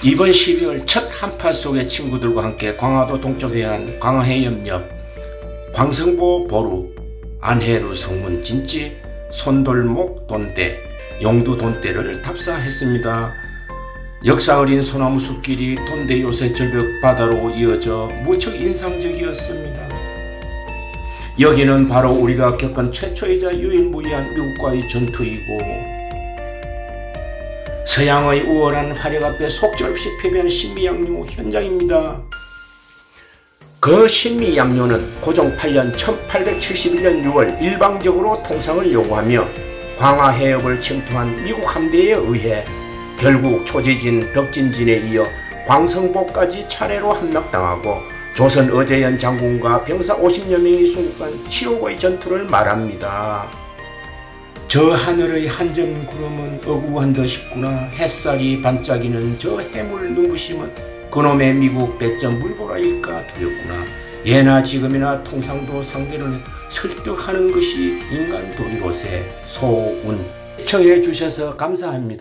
이번 12월 첫 한파 속의 친구들과 함께 광화도 동쪽 해안 광화해협 옆 광성보 보루 안해루 성문 진지 손돌목 돈대 용두 돈대를 탑사했습니다. 역사 어린 소나무 숲길이 돈대 요새 절벽 바다로 이어져 무척 인상적이었습니다. 여기는 바로 우리가 겪은 최초이자 유일무이한 미국과의 전투이고 서양의 우월한 화력 앞에 속절없이 패배한 신미양요 현장입니다. 그 신미양요는 고종 8년 1871년 6월 일방적으로 통상을 요구하며 광화 해협을 침투한 미국 함대에 의해 결국 초지진 덕진진에 이어 광성보까지 차례로 함락당하고 조선 어제연 장군과 병사 50여 명이 순국한 치욕의 전투를 말합니다. 저 하늘의 한 점 구름은 어구한 듯 싶구나. 햇살이 반짝이는 저 해물 눈부심은 그놈의 미국 배점 물보라일까 두렵구나. 예나 지금이나 통상도 상대를 설득하는 것이 인간 도리로세 소운. 청해 주셔서 감사합니다.